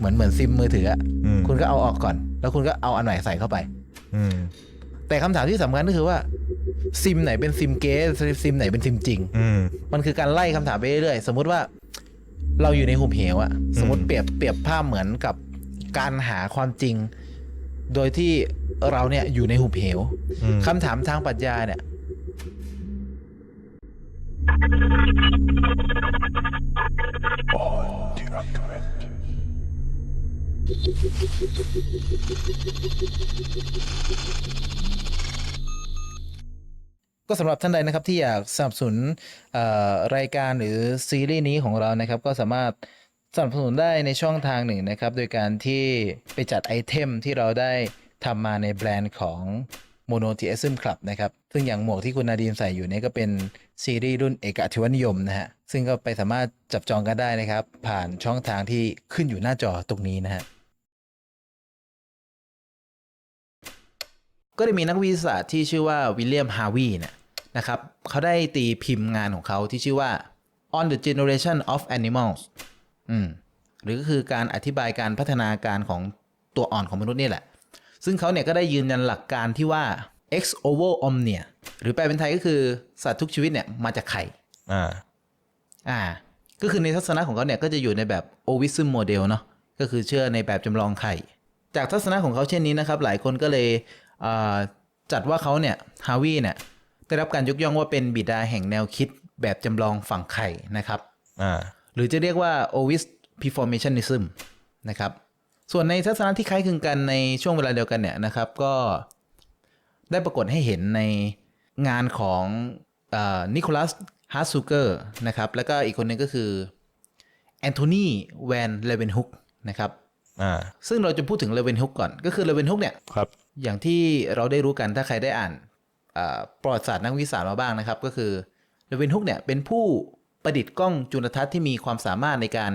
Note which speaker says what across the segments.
Speaker 1: เหมือนเหมือนซิมมือถืออะ
Speaker 2: อืม
Speaker 1: คุณก็เอาออกก่อน แล้วคุณก็เอาอันใหม่ใส่เข้าไป
Speaker 2: อืม
Speaker 1: แต่คำถามที่สำคัญก็คือว่า ซิมไหนเป็นซิมเก๊ซิมไหนเป็นซิมจริง
Speaker 2: อืม
Speaker 1: มันคือการไล่คำถามไปเรื่อยๆ สมมุติว่า เราอยู่ในหุบเหวอะสมมติ
Speaker 2: อืม
Speaker 1: เปรียบเปรียบภาพเหมือนกับการหาความจริง โดยที่เราเนี่ยอยู่ในหุบเหว
Speaker 2: อืม
Speaker 1: คำถามทางปรัชญาเนี่ย ก็สำหรับท่านใดนะครับที่อยากสนับสนุนรายการหรือซีรีส์นี้ของเรานะครับ ก็สามารถสนับสนุนได้ในช่องทางหนึ่งนะครับ โดยการที่ไปจัดไอเทมที่เราได้ทำมาในแบรนด์ของ Mono t s m Club นะครับ ซึ่งอย่างหมวกที่คุณนาดีมใส่อยู่นี่ก็เป็นซีรีส์รุ่นเอกอัจฉรินิยมนะฮะ ซึ่งก็ไปสามารถจับจองกันได้นะครับ ผ่านช่องทางที่ขึ้นอยู่หน้าจอตรงนี้นะฮะ ก็ได้มีนักวิทยาศาสตร์ที่ชื่อว่าวิลเลียมฮาวีเนี่ยนะครับเขาได้ตีพิมพ์งานของเขาที่ชื่อว่า on the generation of animals อืมหรือก็คือการอธิบายการพัฒนาการของตัวอ่อนของมนุษย์นี่แหละ ซึ่งเขาเนี่ยก็ได้ยืนยันหลักการที่ว่า ex ovo omnia หรือแปลเป็นไทยก็คือสัตว์ทุกชีวิตเนี่ยมาจากไข่
Speaker 2: อ่า
Speaker 1: อ่า ก็คือในทัศนะของเขาเนี่ยก็จะอยู่ในแบบ ovism model เนาะ ก็คือเชื่อในแบบจำลองไข่ จากทัศนะของเขาเช่นนี้นะครับ หลายคนก็เลยอ่า จัดว่าเขาเนี่ยฮาวีเนี่ยได้รับการยกย่องว่าเป็นบิดาแห่งแนวคิดแบบจำลองฝั่งไข่นะครับ
Speaker 2: อ่า
Speaker 1: หรือจะเรียกว่า ovis performationism นะครับ ส่วนในทัศนะที่คล้ายคลึงกันในช่วงเวลาเดียวกันเนี่ยนะครับ ก็ได้ปรากฏให้เห็นในงานของนิโคลัสฮาร์ซูเกอร์นะครับ แล้วก็อีกคนหนึงก็คือแอนโทนีแวนเลเวนฮุกนะครับ
Speaker 2: อ่า
Speaker 1: ซึ่งเราจะพูดถึงเลเวนฮุกก่อน ก็คือเลเวนฮุกเนี่ย
Speaker 2: ครับ
Speaker 1: อย่างที่เราได้รู้กันถ้าใครได้อ่านอ่าประวัติศาสตร์นักวิทยาศาสตร์มาบ้างนะครับ ก็คือเลเวนฮุกเนี่ยเป็นผู้ประดิษฐ์กล้องจุลทรรศน์ที่มีความสามารถในการ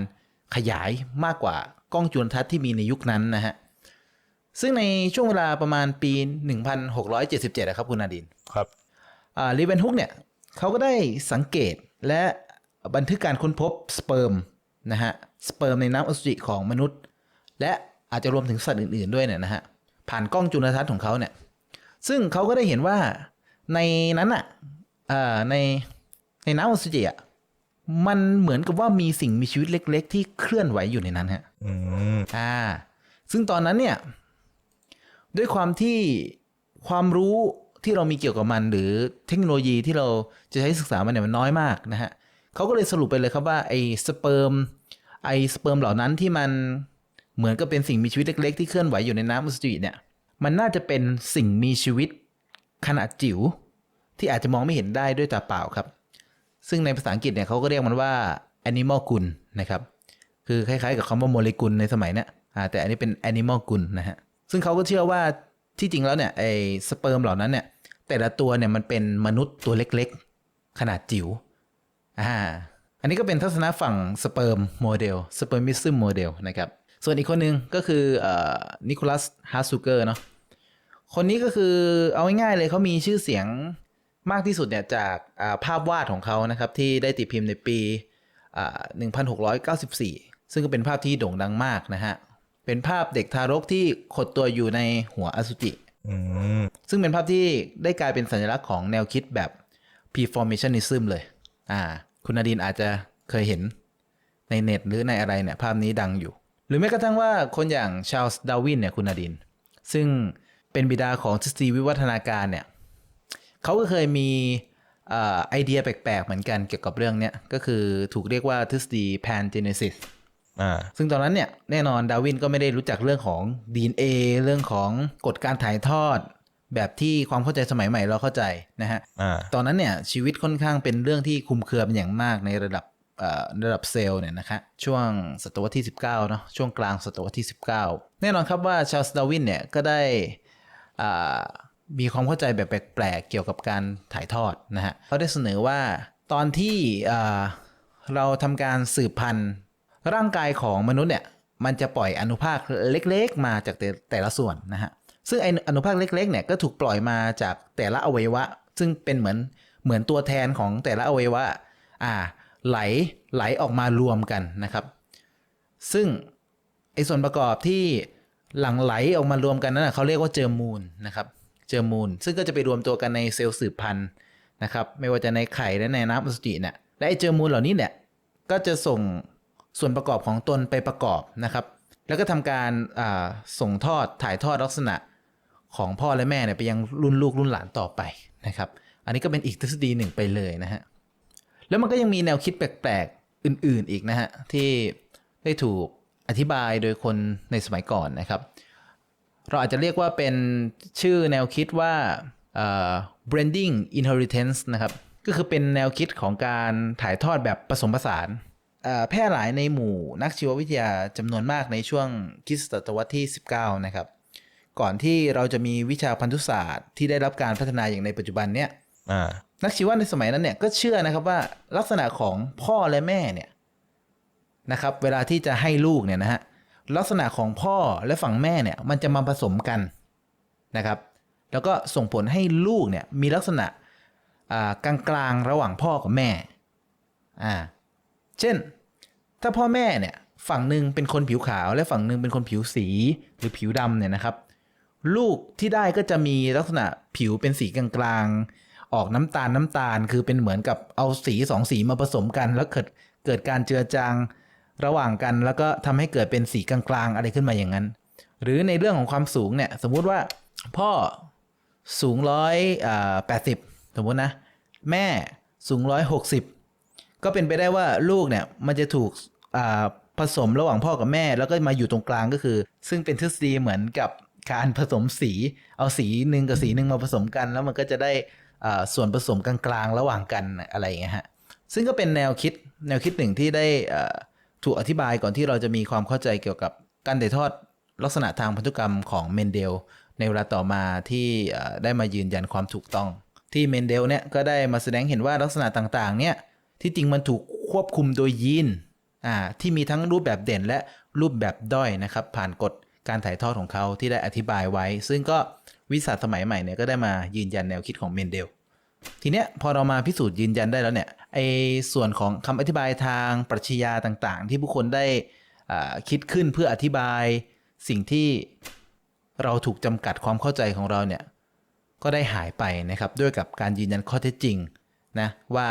Speaker 1: ขยายมากกว่ากล้องจุลทรรศน์ที่มีในยุคนั้นนะฮะซึ่งในช่วงเวลาประมาณปี 1677นะครับคุณนาดิน
Speaker 2: ครับ
Speaker 1: อ่าลีเวนฮุกเนี่ยเขาก็ได้สังเกตและบันทึกการค้นพบสเปิร์มนะฮะสเปิร์มในน้ำอสุจิของมนุษย์ และอาจจะรวมถึงสัตว์อื่น ๆด้วยเนี่ยนะฮะ ผ่านกล้องจุลทรรศน์ของเขาเนี่ย ซึ่งเขาก็ได้เห็นว่าในนั้นอะอ่าในในน้ำอสุจิอะมันเหมือนกับว่ามีสิ่งมีชีวิตเล็ก ๆ ที่เคลื่อนไหวอยู่ในนั้นฮะ
Speaker 2: อืม
Speaker 1: อ่า ซึ่งตอนนั้นเนี่ย ด้วยความที่ความรู้ที่เรามีเกี่ยวกับมัน หรือเทคโนโลยีที่เราจะใช้ศึกษามันเนี่ยมันน้อยมากนะฮะเขาก็เลยสรุปไปเลยครับว่าไอ้สเปิร์มไอ้สเปิร์มเหล่านั้นที่มัน เหมือนกับเป็นสิ่งมีชีวิตเล็ก ๆ ที่เคลื่อนไหวอยู่ในน้ำอสุจิเนี่ย มันน่าจะเป็นสิ่งมีชีวิตขนาดจิ๋วที่อาจจะมองไม่เห็นได้ด้วยตาเปล่าครับ ซึ่งในภาษาอังกฤษเนี่ยเขาก็เรียกมันว่า animal กุลนะครับ คือคล้ายๆ กับคำว่าโมเลกุลในสมัยเนี้ยแต่อันนี้เป็น animal กุลนะฮะ ซึ่งเขาก็เชื่อว่าที่จริงแล้วเนี่ยไอ้สเปิร์มเหล่านั้นเนี่ยแต่ละตัวเนี่ยมันเป็นมนุษย์ตัวเล็กๆ ขนาดจิ๋ว อ่า อันนี้ก็เป็นทัศนะฝั่งสเปิร์มโมเดล สเปิร์มิซึมโมเดลนะครับ ส่วนอีกคนหนึ่งก็คือเอ่อนิโคลัสฮาร์ซูเกอร์เนาะคนนี้ก็คือเอาง่ายๆเลยเขามีชื่อเสียงมากที่สุดเนี่ยจากอ่าภาพวาดของเขานะครับ ที่ได้ตีพิมพ์ในปีอ่า1694 ซึ่งก็เป็นภาพที่โด่งดังมากนะฮะ เป็นภาพเด็กทารกที่ขดตัวอยู่ในหัวอสุจิ
Speaker 2: อืม
Speaker 1: ซึ่งเป็นภาพที่ได้กลายเป็นสัญลักษณ์ของแนวคิดแบบ performationism เลย อ่า คุณนาดินอาจจะเคยเห็นในเน็ตหรือในอะไรเนี่ย ภาพนี้ดังอยู่ หรือแม้กระทั่งว่าคนอย่างชาลส์ดาวินเนี่ยคุณนาดิน ซึ่งเป็นบิดาของทฤษฎีวิวัฒนาการเนี่ยเขาก็เคยมีเอ่อไอเดียแปลกๆ เหมือนกันเกี่ยวกับเรื่องเนี้ยก็คือถูกเรียกว่าทฤษฎี pangenesis
Speaker 2: อ่า
Speaker 1: ซึ่งตอนนั้นเนี่ยแน่นอนดาร์วินก็ไม่ได้รู้จักเรื่องของ DNA เรื่องของกฎการถ่ายทอด แบบที่ความเข้าใจสมัยใหม่เราเข้าใจนะฮะ
Speaker 2: อ่า
Speaker 1: ตอนนั้นเนี่ยชีวิตค่อนข้างเป็นเรื่องที่คลุมเครือเป็นอย่างมากในระดับเอ่อ ระดับเซลล์เนี่ยนะคะช่วงศตวรรษที่ 19เนาะช่วงกลางศตวรรษที่ 19 แน่นอนครับว่าชาลส์ดาวินเนี่ยก็ได้มีความเข้าใจแบบแปลกๆเกี่ยวกับการถ่ายทอดนะฮะเขาได้เสนอว่าตอนที่เราทำการสืบพันธุ์ร่างกายของมนุษย์เนี่ยมันจะปล่อยอนุภาคเล็กๆ มาจากแต่แต่ละส่วนนะฮะซึ่งไออนุภาคเล็กๆเนี่ยก็ถูกปล่อยมาจากแต่ละอวัยวะ ซึ่งเป็นเหมือนเหมือนตัวแทนของแต่ละอวัยวะอ่า ไหลไหลออกมารวมกันนะครับ ซึ่งไอ้ส่วนประกอบที่หลั่งไหลออกมารวมกันนั้นนะเขาเรียกว่าเจอมูลนะครับเจอมูล ซึ่งก็จะไปรวมตัวกันในเซลล์สืบพันธุ์นะครับไม่ว่าจะในไข่และในน้ำอสุจิเนี่ยและไอ้เจอมูลเหล่านี้เนี่ยก็จะส่งส่วนประกอบของตนไปประกอบนะครับ แล้วก็ทำการส่งทอดถ่ายทอดลักษณะของพ่อและแม่เนี่ยไปยังรุ่นลูกรุ่นหลานต่อไปนะครับ อันนี้ก็เป็นอีกทฤษฎีหนึ่งไปเลยนะฮะ แล้วมันก็ยังมีแนวคิดแปลกๆ อื่นๆอีกนะฮะ ที่ได้ถูกอธิบายโดยคนในสมัยก่อนนะครับ เราอาจจะเรียกว่าเป็นชื่อแนวคิดว่า branding inheritance นะครับ ก็คือเป็นแนวคิดของการถ่ายทอดแบบผสมผสานแพร่หลายในหมู่นักชีววิทยาจำนวนมากในช่วงคริสตศตวรรษที่ 19 นะครับ ก่อนที่เราจะมีวิชาพันธุศาสตร์ที่ได้รับการพัฒนาอย่างในปัจจุบันเนี้ย นักชีวะในสมัยนั้นเนี่ยก็เชื่อนะครับว่าลักษณะของพ่อและแม่เนี่ยนะครับ เวลาที่จะให้ลูกเนี่ยนะฮะลักษณะของพ่อและฝั่งแม่เนี่ยมันจะมาผสมกันนะครับ แล้วก็ส่งผลให้ลูกเนี่ยมีลักษณะกลางกลางๆระหว่างพ่อกับแม่อ่าเช่น ถ้าพ่อแม่เนี่ยฝั่งหนึ่งเป็นคนผิวขาว และฝั่งหนึ่งเป็นคนผิวสีหรือผิวดำเนี่ยนะครับ ลูกที่ได้ก็จะมีลักษณะผิวเป็นสีกลางๆ ออกน้ำตาลน้ำตาล คือเป็นเหมือนกับเอาสีสองสีมาผสมกัน แล้วเกิดเกิดการเจือจางระหว่างกัน แล้วก็ทำให้เกิดเป็นสีกลางๆอะไรขึ้นมาอย่างนั้น หรือในเรื่องของความสูงเนี่ยสมมุติว่าพ่อสูงร้อยแปดสิบสมมตินะ แม่สูงร้อยหกสิบก็เป็นไปได้ว่าลูกเนี่ยมันจะถูกผสมระหว่างพ่อกับแม่ แล้วก็มาอยู่ตรงกลางก็คือ ซึ่งเป็นทฤษฎีเหมือนกับการผสมสี เอาสีหนึ่งกับสีหนึ่งมาผสมกัน แล้วมันก็จะได้ ส่วนผสมกลางๆ ระหว่างกันอะไรอย่างเงี้ยฮะซึ่งก็เป็นแนวคิดแนวคิดหนึ่งที่ได้ถูกอธิบายก่อนที่เราจะมีความเข้าใจเกี่ยวกับการถ่ายทอดลักษณะทางพันธุกรรมของเมนเดล ในเวลาต่อมาที่ได้มายืนยันความถูกต้อง ที่เมนเดลเนี่ยก็ได้มาแสดงเห็นว่าลักษณะต่างๆเนี่ยที่จริงมันถูกควบคุมโดยยีนที่มีทั้งรูปแบบเด่นและรูปแบบด้อยนะครับ ผ่านกฎการถ่ายทอดของเขาที่ได้อธิบายไว้ ซึ่งก็ วิสัชสมัยใหม่เนี่ยก็ได้มายืนยันแนวคิดของเมนเดล ทีเนี้ยพอเรามาพิสูจน์ยืนยันได้แล้วเนี่ยไอส่วนของคำอธิบายทางปรัชญาต่างๆ ที่ผู้คนได้คิดขึ้นเพื่ออธิบายสิ่งที่เราถูกจำกัดความเข้าใจของเราเนี่ยก็ได้หายไปนะครับด้วยกับการยืนยันข้อเท็จจริงนะว่า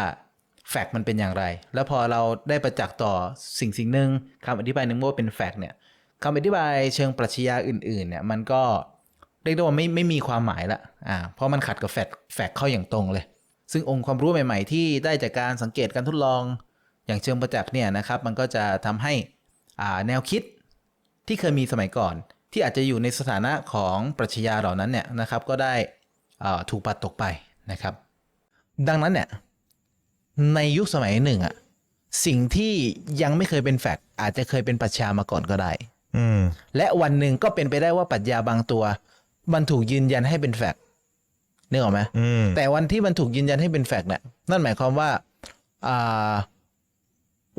Speaker 1: แฟกต์มันเป็นอย่างไร แล้วพอเราได้ประจักษ์ต่อสิ่งสิ่งหนึ่งคำอธิบายหนึ่งว่าเป็นแฟกต์เนี่ยคำอธิบายเชิงปรัชญาอื่นๆเนี่ยมันก็ เรียกได้ว่าไม่ไม่มีความหมายละอ่าเพราะมันขัดกับแฟกต์แฟกต์เข้าอย่างตรงเลย ซึ่งองค์ความรู้ใหม่ ๆ ที่ได้จากการสังเกตการทดลอง อย่างเชิงประจักษ์เนี่ยนะครับ มันก็จะทำให้อ่าแนวคิดที่เคยมีสมัยก่อน ที่อาจจะอยู่ในสถานะของปรัชญาเหล่านั้นเนี่ยนะครับ ก็ได้อ่าถูกปัดตกไปนะครับ ดังนั้นเนี่ยในยุคสมัยหนึ่งอะสิ่งที่ยังไม่เคยเป็นแฟกต์อาจจะเคยเป็นปรัชญามาก่อนก็ได้
Speaker 2: อืม
Speaker 1: และวันหนึ่งก็เป็นไปได้ว่าปรัชญาบางตัว มันถูกยืนยันให้เป็นแฟกต์นึกออกไหม
Speaker 2: อืม
Speaker 1: แต่วันที่มันถูกยืนยันให้เป็นแฟกต์เนี่ยนั่นหมายความว่าอ่า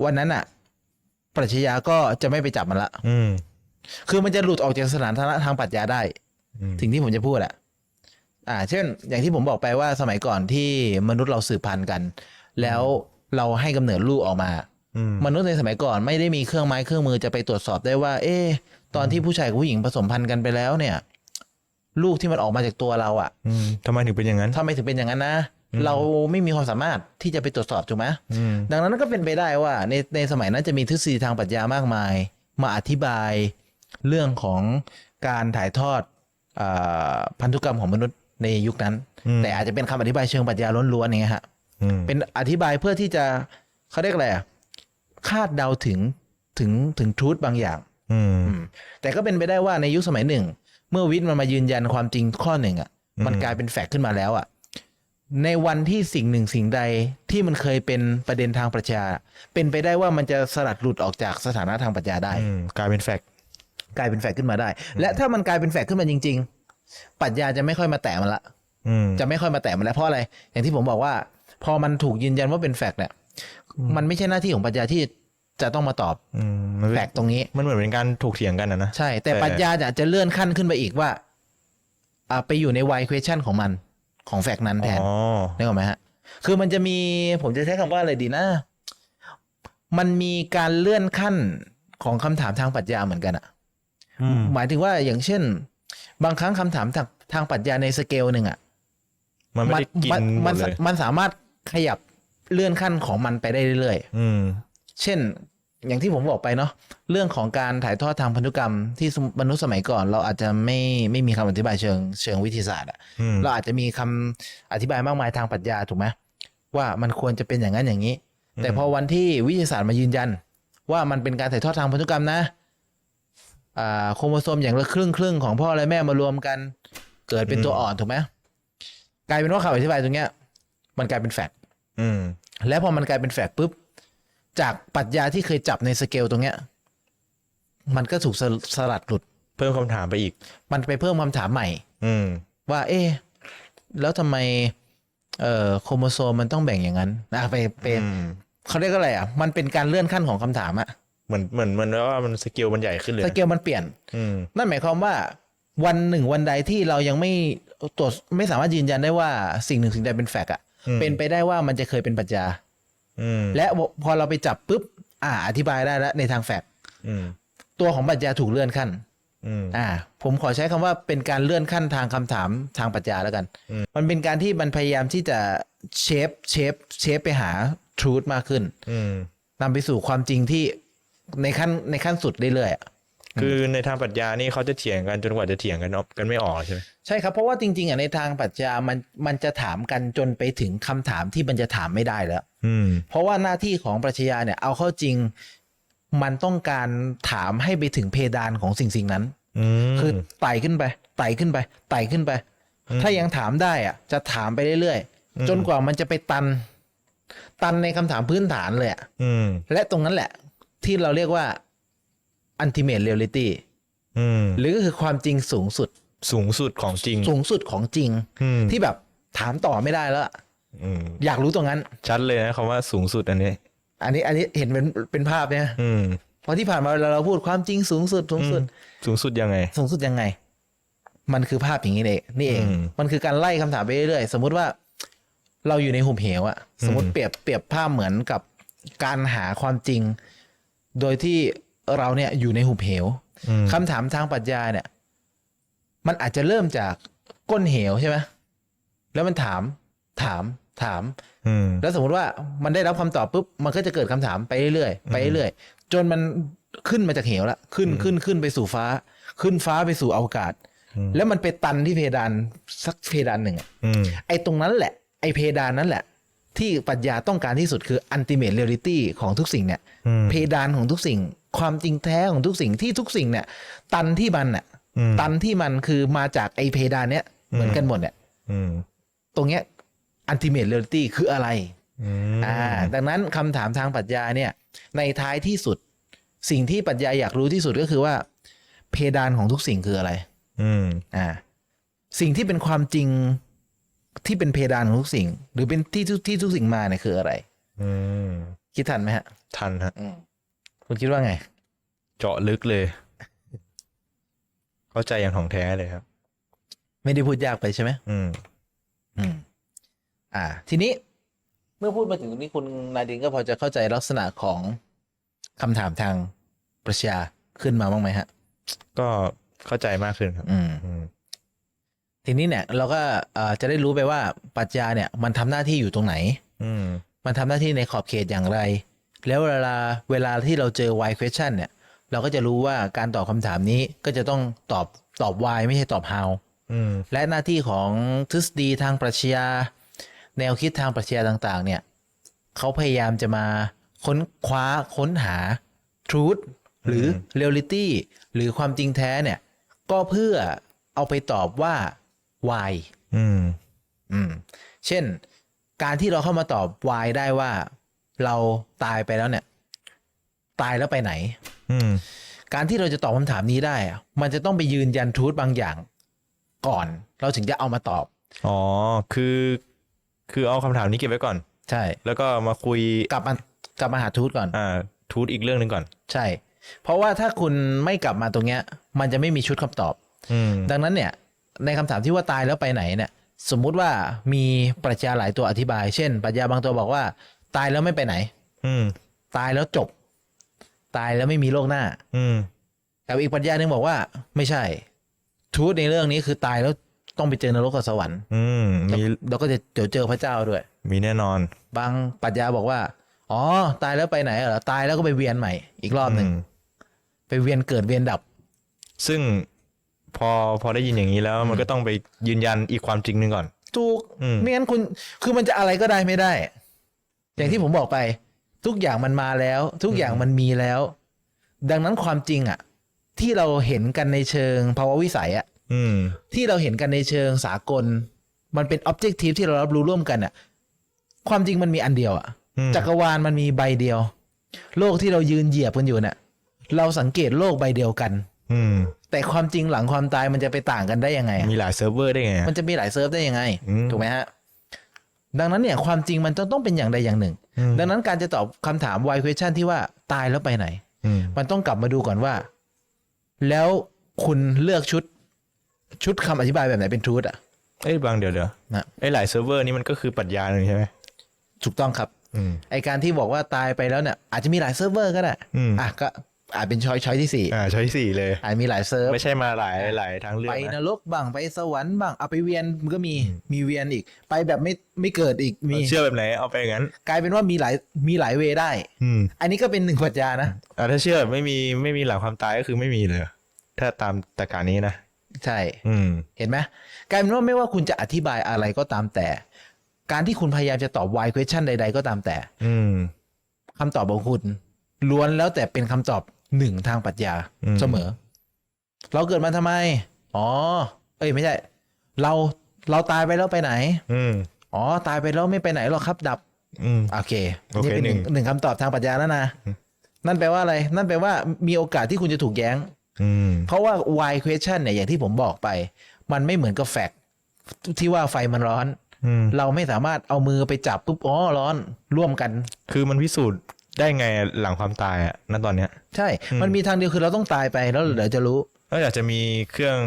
Speaker 1: วันนั้นอะปรัชญาก็จะไม่ไปจับมันละ
Speaker 2: อืม
Speaker 1: คือมันจะหลุดออกจากสถานะทางปรัชญาได้
Speaker 2: อืม
Speaker 1: สิ่งที่ผมจะพูดอะอ่า เช่น อย่างที่ผมบอกไปว่าสมัยก่อนที่มนุษย์เราสืบพันธุ์กัน แล้วเราให้กำเนิดลูกออกมา
Speaker 2: อืม
Speaker 1: มนุษย์ในสมัยก่อนไม่ได้มีเครื่องไม้เครื่องมือจะไปตรวจสอบได้ว่า เอ๊ะตอนที่ผู้ชายกับผู้หญิงผสมพันธุ์กันไปแล้วเนี่ย ลูกที่มันออกมาจากตัวเราอะ
Speaker 2: อืมทำไมถึงเป็นอย่างนั้น
Speaker 1: ทำไมถึงเป็นอย่างนั้นนะ เราไม่มีความสามารถที่จะไปตรวจสอบถูกไหม
Speaker 2: อืม
Speaker 1: ดังนั้นก็เป็นไปได้ว่าในในสมัยนั้นจะมีทฤษฎีทางปรัชญามากมาย มาอธิบายเรื่องของการถ่ายทอดอาพันธุกรรมของมนุษย์ในยุคนั้น
Speaker 2: อืม
Speaker 1: แต่อาจจะเป็นคำอธิบายเชิงปรัชญาล้วนๆอย่างเงี้ยฮะ
Speaker 2: อืม
Speaker 1: เป็นอธิบายเพื่อที่จะเขาเรียกอะไรอะคาดเดาถึงถึงถึงทรูธบางอย่าง
Speaker 2: อืม
Speaker 1: อืมแต่ก็เป็นไปได้ว่าในยุคสมัยหนึ่ง เมื่อวิทย์มันมายืนยันความจริงข้อหนึ่งอะ
Speaker 2: อืม
Speaker 1: มันกลายเป็นแฟกต์ขึ้นมาแล้วอะ ในวันที่สิ่งหนึ่งสิ่งใดที่มันเคยเป็นประเด็นทางปรัชญาเป็นไปได้ว่ามันจะสลัดหลุดออกจากสถานะทางปรัชญาได้
Speaker 2: อืมกลายเป็นแฟกต์
Speaker 1: กลายเป็นแฟกต์ขึ้นมาได้ และถ้ามันกลายเป็นแฟกต์ขึ้นมาจริง ๆ ปรัชญาจะไม่ค่อยมาแตะมันละ
Speaker 2: อืม
Speaker 1: จะไม่ค่อยมาแตะมันแล้วเพราะอะไร อย่างที่ผมบอกว่า พอมันถูกยืนยันว่าเป็นแฟกต์เนี่ยมันไม่ใช่หน้าที่ของปรัชญาที่ จะต้องมาตอบ
Speaker 2: อืมมัน
Speaker 1: แฟ
Speaker 2: เป็น
Speaker 1: กต์ตรงนี้
Speaker 2: มันเหมือนเป็นการถกเถียงกันนะนะ
Speaker 1: ใช่แต่
Speaker 2: แต่
Speaker 1: ปรัชญาจะจะเลื่อนขั้นขึ้นไปอีกว่าอ่าไปอยู่ใน why question ของมัน ของแฟกต์นั้นแทน
Speaker 2: อ๋อ
Speaker 1: นึกออกไหมฮะ คือมันจะมีผมจะใช้คำว่าอะไรดีนะ มันมีการเลื่อนขั้นของคำถามทางปรัชญาเหมือนกันอะ
Speaker 2: อืม
Speaker 1: หมายถึงว่าอย่างเช่น บางครั้งคำถามทางทางปรัชญาในสเกลหนึ่งอะ
Speaker 2: มันไม่ได้กิน
Speaker 1: มัน
Speaker 2: หม
Speaker 1: มั
Speaker 2: ด
Speaker 1: น
Speaker 2: เลย
Speaker 1: มันสามารถขยับเลื่อนขั้นของมันไปได้เรื่อย
Speaker 2: อืม
Speaker 1: ๆ เช่นอย่างที่ผมบอกไปเนาะเรื่องของการถ่ายทอดทางพันธุกรรมที่สมมนุษย์สมัยก่อน เราอาจจะไม่ไม่มีคำอธิบายเชิงเชิงวิทยาศาสตร์อะ
Speaker 2: อืม
Speaker 1: เราอาจจะมีคำอธิบายมากมายทางปรัชญาถูกไหมว่ามันควรจะเป็นอย่างนั้นอย่างนี้ แต่พอวันที่วิทยาศาสตร์มายืนยัน ว่ามันเป็นการถ่ายทอดทางพันธุกรรมนะอ่าโครโมโซมอย่างละครึ่งครึ่งของพ่อและแม่มารวมกัน เกิดเป็นตัวอ่อนถูกไหมกลายเป็นว่าคำอธิบายตรงเนี้ย มันกลายเป็นแฟกต์
Speaker 2: อืม
Speaker 1: แล้วพอมันกลายเป็นแฟกต์ปุ๊บ จากปรัชญาที่เคยจับในสเกลตรงเนี้ย มันก็ถูกสลสลัดหลุด
Speaker 2: เพิ่มคำถามไปอีก
Speaker 1: มันไปเพิ่มคำถามใหม่
Speaker 2: อืม
Speaker 1: ว่า เอ๊ะแล้วทำไม เอ่อโครโมโซมมันต้องแบ่งอย่างนั้นนะไปเป็น
Speaker 2: อืม
Speaker 1: เขาเรียกว่าอะไรอะ มันเป็นการเลื่อนขั้นของคำถามอะ
Speaker 2: เหมือนเหมือนเหมันว่ามันสเกลมันใหญ่ขึ้นเลย
Speaker 1: ส
Speaker 2: นะ
Speaker 1: เกลมันเปลี่ยน
Speaker 2: อืม
Speaker 1: นั่นหมายความว่า วันหนึ่งวันใดที่เรายังไม่ตรวจไม่สามารถยืนยันได้ว่าสิ่งหนึ่งสิ่งใดเป็นแฟกต์อะ
Speaker 2: อืม
Speaker 1: เป็นไปได้ว่ามันจะเคยเป็นปรัชญา
Speaker 2: อืม
Speaker 1: และพอเราไปจับปุ๊บอ่า อธิบายได้แล้วในทางแฟกต์
Speaker 2: อืม
Speaker 1: ตัวของปรัชญาถูกเลื่อนขั้น
Speaker 2: อืม
Speaker 1: อ่า ผมขอใช้คำว่าเป็นการเลื่อนขั้นทางคำถามทางปรัชญาแล้วกัน
Speaker 2: อืม
Speaker 1: มันเป็นการที่มันพยายามที่จะเชฟเชฟเชฟไปหาทรูธมากขึ้น
Speaker 2: อืม
Speaker 1: นำไปสู่ความจริงที่ในขั้นในขั้นสุดเรื่อยๆอะ
Speaker 2: คือในทางปรัชญานี่เขาจะเถียงกันจนกว่าจะเถียงกันออกกันไม่ออกใช่ไหม
Speaker 1: ใช่ครับเพราะว่าจริงๆอะในทางปรัชญามันมันจะถามกันจนไปถึงคำถามที่มันจะถามไม่ได้แล้ว
Speaker 2: อืม
Speaker 1: เพราะว่าหน้าที่ของปรัชญาเนี่ยเอาเข้าจริง มันต้องการถามให้ไปถึงเพดานของสิ่งสิ่งๆนั้น
Speaker 2: อืม
Speaker 1: คือไต่ขึ้นไปไต่ขึ้นไปไต่ขึ้นไป ถ้ายังถามได้อะ จะถามไปเรื่อยๆจนกว่ามันจะไปตัน ตันในคำถามพื้นฐานเลยอะ
Speaker 2: อืม
Speaker 1: และตรงนั้นแหละ ที่เราเรียกว่า ultimate reality
Speaker 2: อืม
Speaker 1: หรือก็คือความจริงสูงสุด
Speaker 2: สูงสุดของจริง
Speaker 1: สูงสุดของจริง
Speaker 2: อืม
Speaker 1: ที่แบบถามต่อไม่ได้แล้วอะ
Speaker 2: อืม
Speaker 1: อยากรู้ตรงนั้น
Speaker 2: ชัดเลยนะคำว่าสูงสุดอันนี้
Speaker 1: อันนี้อันนี้เห็นเป็นเป็นภาพเนี่ย
Speaker 2: อืม
Speaker 1: เพราะที่ผ่านมาเราเราพูดความจริงสูงสุดสูงสุด
Speaker 2: สูงสุดยังไง
Speaker 1: สูงสุดยังไง มันคือภาพอย่างนี้เองนี่เอง
Speaker 2: อืม
Speaker 1: มันคือการไล่คำถามไปเรื่อยๆสมมุติว่า เราอยู่ในหุบเหวอะสมมติ
Speaker 2: อืม
Speaker 1: เปรียบเปรียบภาพเหมือนกับการหาความจริง โดยที่ เราเนี่ยอยู่ในหุบเหว
Speaker 2: อืม
Speaker 1: คำถามทางปรัชญาเนี่ย มันอาจจะเริ่มจากก้นเหวใช่ไหมแล้วมันถามถามถาม
Speaker 2: อืม
Speaker 1: แล้วสมมติว่ามันได้รับคำตอบปุ๊บมันก็จะเกิดคำถามไปเรื่อยๆไปเรื่อยๆจนมันขึ้นมาจากเหวละขึ้นขึ้นขึ้นไปสู่ฟ้า ขึ้นฟ้าไปสู่อวกาศ
Speaker 2: อืม
Speaker 1: แล้วมันไปตันที่เพดานสักเพดานหนึ่งอะ
Speaker 2: อืม
Speaker 1: ไอ้ตรงนั้นแหละ ไอ้เพดานนั้นแหละ ที่ปรัชญาต้องการที่สุดคือ ultimate reality ของทุกสิ่งเนี่ย
Speaker 2: อืม
Speaker 1: เพดานของทุกสิ่ง ความจริงแท้ของทุกสิ่งที่ทุกสิ่งเนี่ย ตันที่มันน่ะ
Speaker 2: อืม
Speaker 1: ตันที่มันคือมาจากไอ้เพดานเนี้ยเหมือนกันหมดเนี่ย
Speaker 2: อืม
Speaker 1: ตรงเนี้ย ultimate reality คืออะไร
Speaker 2: อืม
Speaker 1: อ่า ดังนั้นคำถามทางปรัชญาเนี่ย ในท้ายที่สุด สิ่งที่ปรัชญาอยากรู้ที่สุดก็คือว่า เพดานของทุกสิ่งคืออะไร
Speaker 2: อืม
Speaker 1: อ่า สิ่งที่เป็นความจริงที่เป็นเพดานของทุกสิ่ง หรือเป็นที่ทุกที่ทุกสิ่งมาเนี่ยคืออะไร
Speaker 2: อืม
Speaker 1: คิดทันไหมฮะ
Speaker 2: ทันฮะ
Speaker 1: อืม คุณคิดว่าไง
Speaker 2: เจาะลึกเลย เข้าใจอย่างของแท้เลยครับ
Speaker 1: ไม่ได้พูดยากไปใช่ไหม
Speaker 2: อืม
Speaker 1: อืม อ่า ทีนี้ เมื่อพูดมาถึงตรงนี้คุณนาดินก็พอจะเข้าใจลักษณะของคำถามทางปรัชญาขึ้นมาบ้างไหมฮะ
Speaker 2: ก็เข้าใจมากขึ้นครับ
Speaker 1: อืม
Speaker 2: อืม
Speaker 1: ทีนี้เนี่ย เราก็เอ่อจะได้รู้ไปว่าปรัชญาเนี่ย มันทำหน้าที่อยู่ตรงไหน
Speaker 2: อืม
Speaker 1: มันทำหน้าที่ในขอบเขตอย่างไร แล้วเวลาเวลาที่เราเจอ why question เนี่ย เราก็จะรู้ว่าการตอบคำถามนี้ก็จะต้องตอบตอบ why ไม่ใช่ตอบ how
Speaker 2: อืม
Speaker 1: และหน้าที่ของทฤษฎีทางปรัชญาแนวคิดทางปรัชญาต่าง ๆ เนี่ยเขาพยายามจะมาค้นคว้าค้นหา truth หรือ reality หรือความจริงแท้เนี่ย ก็เพื่อเอาไปตอบว่า why
Speaker 2: อืม
Speaker 1: อืม เช่น การที่เราเข้ามาตอบ why ได้ว่า เราตายไปแล้วเนี่ย ตายแล้วไปไหน
Speaker 2: อืม
Speaker 1: การที่เราจะตอบคำถามนี้ได้อะมันจะต้องไปยืนยันทูตบางอย่าง ก่อน เราถึงจะเอามาตอบ
Speaker 2: อ๋อ คือ คือเอาคำถามนี้เก็บไว้ก่อน
Speaker 1: ใช่
Speaker 2: แล้วก็มาคุย
Speaker 1: กลับมากลับมาหาทูตก่อน
Speaker 2: อ่า ทูตอีกเรื่องหนึ่งก่อน
Speaker 1: ใช่ เพราะว่าถ้าคุณไม่กลับมาตรงเนี้ย มันจะไม่มีชุดคำตอบ
Speaker 2: อืม
Speaker 1: ดังนั้นเนี่ย ในคำถามที่ว่าตายแล้วไปไหนเนี่ย สมมุติว่ามีปรัชญาหลายตัวอธิบาย เช่นปรัชญาบางตัวบอกว่า ตายแล้วไม่ไปไหน
Speaker 2: อืม
Speaker 1: ตายแล้วจบ ตายแล้วไม่มีโลกหน้า
Speaker 2: อืม
Speaker 1: กับอีกปรัชญาหนึ่งบอกว่า ไม่ใช่ ทูตในเรื่องนี้คือตายแล้วต้องไปเจอนรกกับสวรรค์
Speaker 2: อืมมี
Speaker 1: แล้วก็จะเจอเจอพระเจ้าด้วย
Speaker 2: มีแน่นอน
Speaker 1: บางปรัชญาบอกว่า อ๋อ ตายแล้วไปไหนเหรอตายแล้วก็ไปเวียนใหม่ อีกรอบหนึ่ง
Speaker 2: อืม
Speaker 1: ไปเวียนเกิดเวียนดับ
Speaker 2: ซึ่งพอพอได้ยินอย่างนี้แล้ว มันก็ต้องไปยืนยันอีกความจริงหนึ่งก่อน
Speaker 1: ถูก
Speaker 2: อืม
Speaker 1: ไม่งั้นคุณคือมันจะอะไรก็ได้ไม่ได้ อย่างที่ผมบอกไป ทุกอย่างมันมาแล้ว ทุกอย่างมันมีแล้ว ดังนั้นความจริงอะ ที่เราเห็นกันในเชิงภาวะวิสัยอะ
Speaker 2: อืม
Speaker 1: ที่เราเห็นกันในเชิงสากล มันเป็น objective ที่เรารับรู้ร่วมกันอะ ความจริงมันมีอันเดียวอะ
Speaker 2: อืม
Speaker 1: จักรวาลมันมีใบเดียว โลกที่เรายืนเหยียบกันอยู่เนี่ยเราสังเกตโลกใบเดียวกัน
Speaker 2: อืม
Speaker 1: แต่ความจริงหลังความตายมันจะไปต่างกันได้ยังไงอะ
Speaker 2: มีหลายเซิร์ฟเวอร์ได้ไงอะ
Speaker 1: มันจะมีหลายเซิร์ฟได้ยังไง
Speaker 2: อืม
Speaker 1: ถูกไหมฮะ ดังนั้นเนี่ยความจริงมันต้องต้องเป็นอย่างใดอย่างหนึ่ง
Speaker 2: อืม
Speaker 1: ดังนั้นการจะตอบคำถาม why question ที่ว่าตายแล้วไปไหน
Speaker 2: อืม
Speaker 1: มันต้องกลับมาดูก่อนว่า แล้วคุณเลือกชุดชุดคำอธิบายแบบไหนเป็น truth อะ
Speaker 2: เอ้ยบางเดี๋ยวเดี๋ยว
Speaker 1: นะ
Speaker 2: ไอ้หลายเซิร์ฟเวอร์นี่มันก็คือปรัชญาหนึ่งใช่ไหม
Speaker 1: ถูกต้องครับ
Speaker 2: อืม
Speaker 1: ไอการที่บอกว่าตายไปแล้วเนี่ยอาจจะมีหลายเซิร์ฟเวอร์ก็ได้
Speaker 2: อืม
Speaker 1: อะก็ อาจเป็นช้อยช้อยที่สี่
Speaker 2: อ่าช้อยสี่เลย
Speaker 1: อาจมีหลายเซิร์ฟ
Speaker 2: ไม่ใช่มาหลายหลายทางเลือ
Speaker 1: ไป
Speaker 2: ก
Speaker 1: น
Speaker 2: นะ
Speaker 1: รกบ้างไปสวรรค์บ้างเอาไปเวียนมันก็มีมีเวียนอีก ไปแบบไม่ไม่เกิดอีกมี
Speaker 2: เชื่อแบบไหนเอาไปอย่างนั้น
Speaker 1: กลายเป็นว่ามีหลายมีหลายเวได้
Speaker 2: อืม
Speaker 1: อันนี้ก็เป็นหนึ่งปรัชญานะ
Speaker 2: อ่าถ้าเชื่อแบบไม่มีไม่มีหลังความตายก็คือไม่มีเลย ถ้าตามตรรกานี้นะ
Speaker 1: ใช่
Speaker 2: อืม
Speaker 1: เห็นไหมกลายเป็นว่าไม่ว่าคุณจะอธิบายอะไรก็ตามแต่ การที่คุณพยายามจะตอบ why question ใด ๆ ก็ตามแต่
Speaker 2: อืม
Speaker 1: คำตอบของคุณล้วนแล้วแต่เป็นคำตอบ หนึ่งทางปรัชญา
Speaker 2: อืม
Speaker 1: เสมอ เราเกิดมาทำไม อ๋อ เอ้ยไม่ใช่ เราเราตายไปแล้วไปไหน
Speaker 2: อืม
Speaker 1: อ๋อ ตายไปแล้วไม่ไปไหนหรอกครับดับ
Speaker 2: อืม
Speaker 1: โอเค
Speaker 2: โอเค
Speaker 1: นี่เป็นหนึ่ง
Speaker 2: หนึ่ง
Speaker 1: หนึ่งคำตอบทางปรัชญาแล้วนะ
Speaker 2: อืม
Speaker 1: นั่นแปลว่าอะไร นั่นแปลว่ามีโอกาสที่คุณจะถูกแย้ง
Speaker 2: อืม
Speaker 1: เพราะว่า why question เนี่ยอย่างที่ผมบอกไป มันไม่เหมือนกับ fact ที่ว่าไฟมันร้อน
Speaker 2: อืม
Speaker 1: เราไม่สามารถเอามือไปจับปุ๊บอ๋อร้อนร่วมกัน
Speaker 2: คือมันพิสูจน์ ได้ไงหลังความตายอะณตอนเนี้ย
Speaker 1: ใช่มันมีทางเดียวคือเราต้องตายไปแล้วเดี๋ยวจะรู้
Speaker 2: ก็อยากจะมีเครื่อง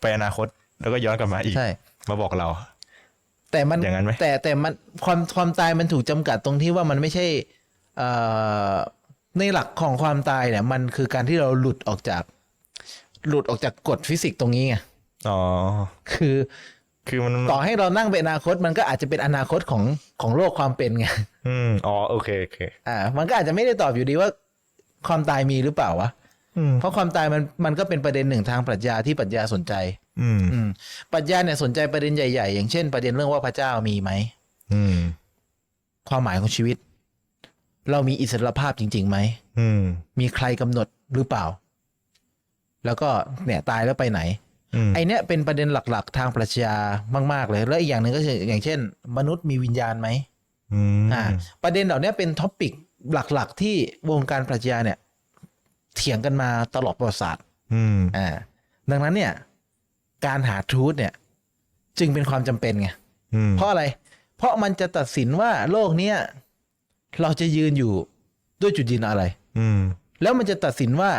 Speaker 2: ไปอนาคต แล้วก็ย้อนกลับมาอีก
Speaker 1: ใช่
Speaker 2: มาบอกเรา
Speaker 1: แต่มัน
Speaker 2: อย่างนั้นไหม
Speaker 1: แต่แต่มันความความตายมันถูกจำกัดตรงที่ว่ามันไม่ใช่เอ่อในหลักของความตายเนี่ย มันคือการที่เราหลุดออกจาก หลุดออกจากกฎฟิสิกส์ตรงนี้ไง
Speaker 2: อ๋อ
Speaker 1: คือ
Speaker 2: คือมัน
Speaker 1: ต่อให้เรานั่งเป็นอนาคตมันก็อาจจะเป็นอนาคตของของโลกความเป็นไง
Speaker 2: อืมอ๋อโอเคโอเค
Speaker 1: อ่า มันก็อาจจะไม่ได้ตอบอยู่ดีว่าความตายมีหรือเปล่าวะ
Speaker 2: อืม
Speaker 1: เพราะความตายมันมันก็เป็นประเด็นหนึ่งทางปรัชญาที่ปรัชญาสนใจ
Speaker 2: อืม
Speaker 1: อืมปรัชญาเนี่ยสนใจประเด็นใหญ่ ๆ อย่างเช่น ประเด็นเรื่องว่าพระเจ้ามีไหม
Speaker 2: อืม
Speaker 1: ความหมายของชีวิต เรามีอิสรภาพจริงๆไหม
Speaker 2: อืม
Speaker 1: มีใครกำหนดหรือเปล่า แล้วก็เนี่ยตายแล้วไปไหน
Speaker 2: อืม
Speaker 1: ไอเนี้ยเป็นประเด็นหลัก ๆ ทางปรัชญามาก ๆ เลย แล้วอีกอย่างหนึ่งก็คืออย่างเช่น มนุษย์มีวิญญาณไหม
Speaker 2: อืม
Speaker 1: อ่า ประเด็นเหล่านี้เป็นท็อปิกหลัก ๆ ที่วงการปรัชญาเนี่ย เถียงกันมาตลอดประวัติศาสตร์
Speaker 2: อืม
Speaker 1: อ่า ดังนั้นเนี่ย การหาทรูธเนี่ย จึงเป็นความจำเป็นไง
Speaker 2: อืม
Speaker 1: เพราะอะไร เพราะมันจะตัดสินว่าโลกเนี้ยเราจะยืนอยู่ด้วยจุดยืนอะไร
Speaker 2: อืม
Speaker 1: แล้วมันจะตัดสินว่า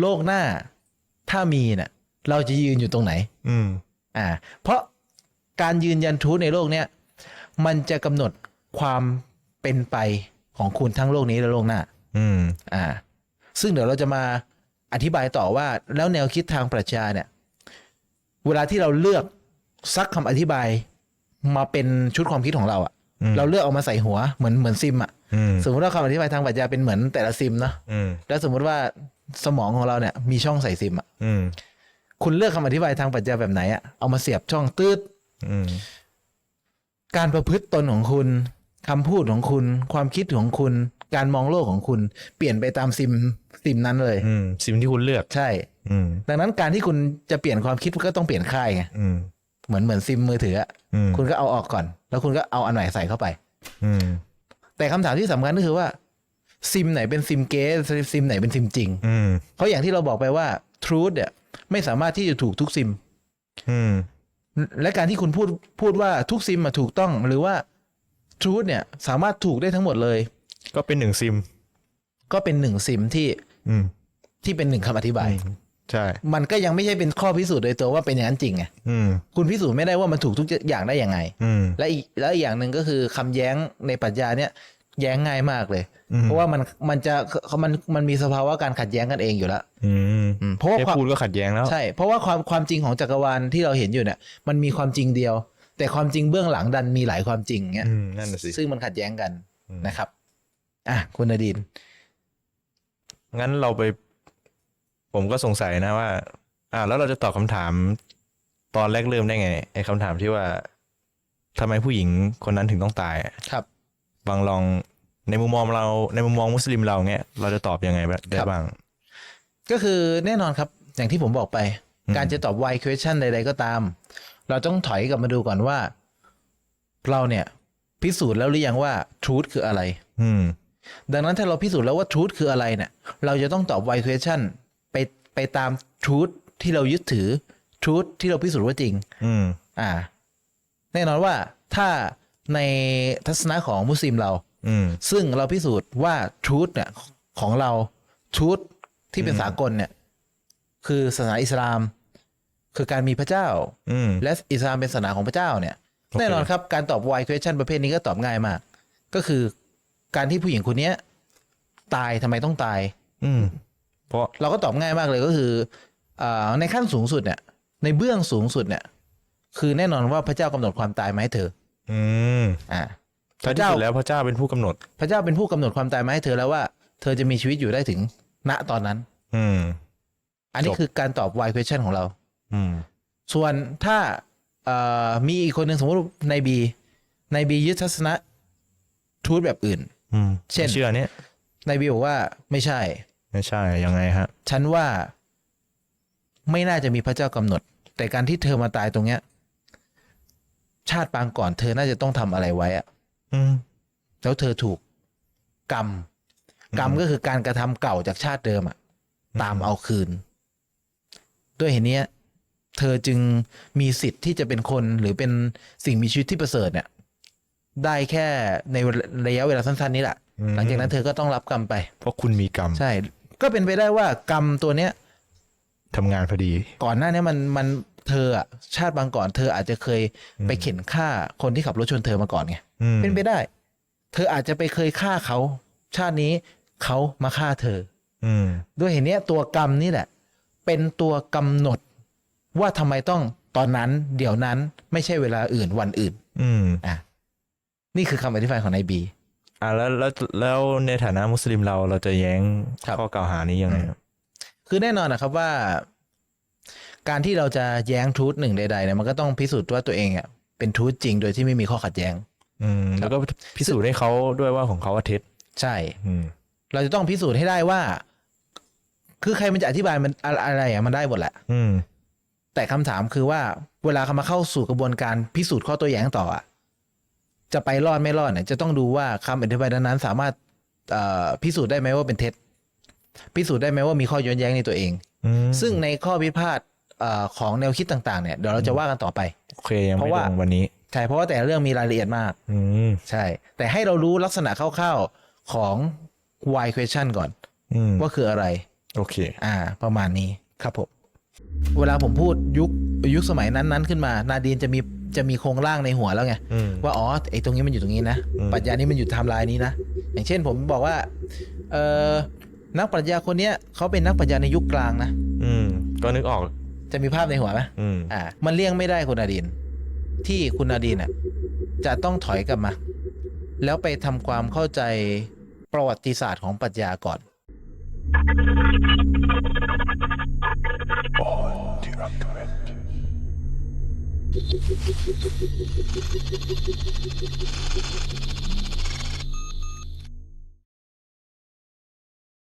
Speaker 1: โลกหน้าถ้ามีเนี่ย เราจะยืนอยู่ตรงไหน
Speaker 2: อืม
Speaker 1: อ่า เพราะการยืนยันทูตในโลกเนี้ยมันจะกำหนดความเป็นไปของคุณทั้งโลกนี้และโลกหน้า
Speaker 2: อืม
Speaker 1: อ่า ซึ่งเดี๋ยวเราจะมาอธิบายต่อว่าแล้วแนวคิดทางปรัชญาเนี่ย เวลาที่เราเลือกซักคำอธิบายมาเป็นชุดความคิดของเราอะ
Speaker 2: อืม
Speaker 1: เราเลือกเอามาใส่หัวเหมือนเหมือนซิมอะ
Speaker 2: อืม
Speaker 1: สมมติว่าคำอธิบายทางปรัชญาเป็นเหมือนแต่ละซิมเนาะ
Speaker 2: อืม
Speaker 1: แล้วสมมุติว่าสมองของเราเนี่ย มีช่องใส่ซิมอะ
Speaker 2: อืม
Speaker 1: คุณเลือกคำอธิบายทางปรัชญาแบบไหนอะเอามาเสียบช่องตืด
Speaker 2: อืม
Speaker 1: การประพฤติตนของคุณคำพูดของคุณ ความคิดของคุณ การมองโลกของคุณ เปลี่ยนไปตามซิมซิมนั้นเลย
Speaker 2: อืมซิมที่คุณเลือก
Speaker 1: ใช่
Speaker 2: อืม
Speaker 1: ดังนั้นการที่คุณจะเปลี่ยนความคิดก็ต้องเปลี่ยนค่ายไง
Speaker 2: อืม
Speaker 1: เหมือนเหมือนซิมมือถืออะ
Speaker 2: อืม
Speaker 1: คุณก็เอาออกก่อน แล้วคุณก็เอาอันใหม่ใส่เข้าไป
Speaker 2: อืม
Speaker 1: แต่คำถามที่สำคัญก็คือว่าซิมไหนเป็นซิมเกสซิมไหนเป็นซิมจริง
Speaker 2: อืม
Speaker 1: เพราะอย่างที่เราบอกไปว่าทรูธเนี่ย ไม่สามารถที่จะถูกทุกซิม
Speaker 2: อืม
Speaker 1: และการที่คุณพูดพูดว่าทุกซิมมาถูกต้อง หรือว่าทรูธเนี่ย สามารถถูกได้ทั้งหมดเลย
Speaker 2: ก็เป็นหนึ่งซิม
Speaker 1: ก็เป็นหนึ่งซิมที่
Speaker 2: อืม
Speaker 1: ที่เป็นหนึ่งคำอธิบาย
Speaker 2: ใช่
Speaker 1: มันก็ยังไม่ใช่เป็นข้อพิสูจน์โดยตัวว่าเป็นอย่างนั้นจริงไง
Speaker 2: อืม
Speaker 1: คุณพิสูจน์ไม่ได้ว่ามันถูกทุกอย่างได้ยังไง
Speaker 2: อืม
Speaker 1: และอีกแล้วอีกอย่างหนึ่งก็คือคำแย้งในปรัชญาเนี่ย แย้งง่ายมากเลย
Speaker 2: อืม
Speaker 1: เพราะว่ามันมันจะมันมันมีสภาวะการขัดแย้งกันเองอยู่แล้ว
Speaker 2: อืม
Speaker 1: อืมเพราะว่า
Speaker 2: แค่
Speaker 1: ความ
Speaker 2: พูดก็ขัดแย้งแล้ว
Speaker 1: ใช่เพราะว่าความความจริงของจักรวาลที่เราเห็นอยู่เนี่ย มันมีความจริงเดียว แต่ความจริงเบื้องหลังดันมีหลายความจริงเงี้ย
Speaker 2: อืมนั่นน่ะสิ
Speaker 1: ซึ่งมันขัดแย้งกัน
Speaker 2: อืม
Speaker 1: นะครับอะคุณนดิน
Speaker 2: งั้นเราไป ผมก็สงสัยนะว่า อ่า แล้วเราจะตอบคำถาม ตอนแรกเริ่มได้ไงไอ้คำถามที่ว่าทำไมผู้หญิงคนนั้นถึงต้องตายอะ
Speaker 1: ครับ
Speaker 2: บางลองในมุมมองเราในมุมมองมุสลิมเราเงี้ยเราจะตอบยังไงได้
Speaker 1: ครับ
Speaker 2: บ้าง
Speaker 1: ก็คือแน่นอนครับ อย่างที่ผมบอกไป
Speaker 2: อืม
Speaker 1: การจะตอบ why question ใดๆก็ตาม เราต้องถอยกลับมาดูก่อนว่า เราเนี่ย พิสูจน์แล้วหรือยังว่า truth คืออะไร
Speaker 2: อืม
Speaker 1: ดังนั้นถ้าเราพิสูจน์แล้วว่า truth คืออะไรเนี่ย เราจะต้องตอบ why question ไปไปตาม truth ที่เรายึดถือ truth ที่เราพิสูจน์ว่าจริง
Speaker 2: อืม
Speaker 1: อ่า แน่นอนว่าถ้า ในทัศนะของมุสลิมเรา
Speaker 2: อืม
Speaker 1: ซึ่งเราพิสูจน์ว่า truth เนี่ยของเรา truth ที่เป็นสากลเนี่ย คือศาสนาอิสลาม คือการมีพระเจ้า
Speaker 2: อืม
Speaker 1: และอิสลามเป็นศาสนาของพระเจ้าเนี่ย
Speaker 2: โอเค
Speaker 1: แน่นอนครับการตอบ why question ประเภทนี้ก็ตอบง่ายมาก ก็คือการที่ผู้หญิงคนเนี้ย ตายทำไมต้องตาย
Speaker 2: อืม เพราะ
Speaker 1: เราก็ตอบง่ายมากเลยก็คืออาในขั้นสูงสุดเนี่ย ในเบื้องสูงสุดเนี่ย คือแน่นอนว่าพระเจ้ากำหนดความตายมาให้เธอ
Speaker 2: อืม
Speaker 1: อ่า
Speaker 2: ท้ายที่สุดแล้วพระเจ้าเป็นผู้กำหนด
Speaker 1: พระเจ้าเป็นผู้กำหนดความตายมาให้เธอแล้วว่า เธอจะมีชีวิตอยู่ได้ถึง ณตอนนั้น
Speaker 2: อืม
Speaker 1: อันนี้
Speaker 2: จบ
Speaker 1: คือการตอบ why question ของเรา
Speaker 2: อืม
Speaker 1: ส่วนถ้าเอ่อมีอีกคนหนึ่งสมมติในบีในบียึดทัศนะทูตแบบอื่น
Speaker 2: อืม
Speaker 1: เช่น
Speaker 2: เชื่อเนี้ย
Speaker 1: ในบีบอกว่าไม่ใช่
Speaker 2: ไม่ใช่ยังไงฮะ
Speaker 1: ฉันว่าไม่น่าจะมีพระเจ้ากำหนด แต่การที่เธอมาตายตรงเนี้ย ชาติปางก่อนเธอน่าจะต้องทำอะไรไว้อะ
Speaker 2: อืม
Speaker 1: แล้วเธอถูกกรรม กรรมก็คือการกระทำเก่าจากชาติเดิมอะตามเอาคืน ด้วยเหตุเนี้ย เธอจึงมีสิทธิ์ที่จะเป็นคนหรือเป็นสิ่งมีชีวิตที่ประเสริฐเนี่ย ได้แค่ในระยะเวลาสั้นๆนี้แหละ
Speaker 2: อืม
Speaker 1: หลังจากนั้นเธอก็ต้องรับกรรมไป
Speaker 2: เพราะคุณมีกรรม
Speaker 1: ใช่ ก็เป็นไปได้ว่ากรรมตัวเนี้ย
Speaker 2: ทำงานพอดี
Speaker 1: ก่อนหน้านี้มันมัน เธออะชาติบางก่อนเธออาจจะเคยไปเข็นฆ่าคนที่ขับรถชนเธอมาก่อนไง
Speaker 2: อืม
Speaker 1: เป็นไปได้ เธออาจจะไปเคยฆ่าเขา ชาตินี้เขามาฆ่าเธอ
Speaker 2: อืม
Speaker 1: ด้วยเหตุเนี้ยตัวกรรมนี่แหละ เป็นตัวกำหนดว่าทำไมต้องตอนนั้น เดี๋ยวนั้นไม่ใช่เวลาอื่นวันอื่น
Speaker 2: อืม
Speaker 1: อะนี่คือคำอธิบายของนายบี
Speaker 2: อ่าแล้วแล้วแล้วในฐานะมุสลิมเราเราจะแย้ง
Speaker 1: ครับ
Speaker 2: ข้อกล่าวหานี้ยังไงครับ
Speaker 1: คือแน่นอนนะครับว่า การที่เราจะแย้งทูตหนึ่งใดๆเนี่ยมันก็ต้องพิสูจน์ว่าตัวเองอะเป็นทูตจริงโดยที่ไม่มีข้อขัดแย้ง
Speaker 2: อืมแล้วก็พิสูจน์ให้เขาด้วยว่าของเขาว่าเท็จ
Speaker 1: ใช่
Speaker 2: อืม
Speaker 1: เราจะต้องพิสูจน์ให้ได้ว่า คือใครมันจะอธิบายมันอะไรอะไรอะมันได้หมดแหละ
Speaker 2: อืม
Speaker 1: แต่คำถามคือว่าเวลาเขามาเข้าสู่กระบวนการพิสูจน์ข้อโตัวแย้งต่ออะจะไปรอดไม่รอดเนี่ยจะต้องดูว่าคำอธิบายนั้นๆสามารถเอ่อพิสูจน์ได้ไหมว่าเป็นเท็จ พิสูจน์ได้ไหมว่ามีข้อย้อนแย้งในตัวเอง
Speaker 2: อืม
Speaker 1: ซึ่งในข้อพิพาทเอ่อ ของแนวคิดต่างๆเนี่ยเดี๋ยวเราจะว่ากันต่อไป
Speaker 2: โอเคยัง
Speaker 1: เพ
Speaker 2: ไม่
Speaker 1: ราะว่า
Speaker 2: ลงวันนี้
Speaker 1: ใช่เพราะว่าแต่ละเรื่องมีรายละเอียดมาก
Speaker 2: อืม
Speaker 1: ใช่ แต่ให้เรารู้ลักษณะคร่าวๆของ why question ก่อน
Speaker 2: อืม
Speaker 1: ว่าคืออะไร
Speaker 2: โอเค
Speaker 1: อ่า ประมาณนี้ครับผมเวลาผมพูดยุคยุคสมัยนั้นๆ ขึ้นมา นาดีนจะมีจะมีโครงร่างในหัวแล้วไง
Speaker 2: อืม
Speaker 1: ว่าอ๋อไอ้ตรงนี้มันอยู่ตรงนี้นะ
Speaker 2: อืม
Speaker 1: ปรัชญานี้มันอยู่ไทม์ไลน์นี้นะอย่างเช่นผมบอกว่าเออนักปรัชญาคนเนี้ยเขาเป็นนักปรัชญาในยุคกลางนะ
Speaker 2: อืม ก็นึกออก
Speaker 1: จะมีภาพในหัวไหม
Speaker 2: อืม
Speaker 1: อ่า มันเลี่ยงไม่ได้คุณนาดีนที่คุณนาดีนน่ะ จะต้องถอยกลับมา แล้วไปทำความเข้าใจประวัติศาสตร์ของปรัชญาก่อน
Speaker 3: On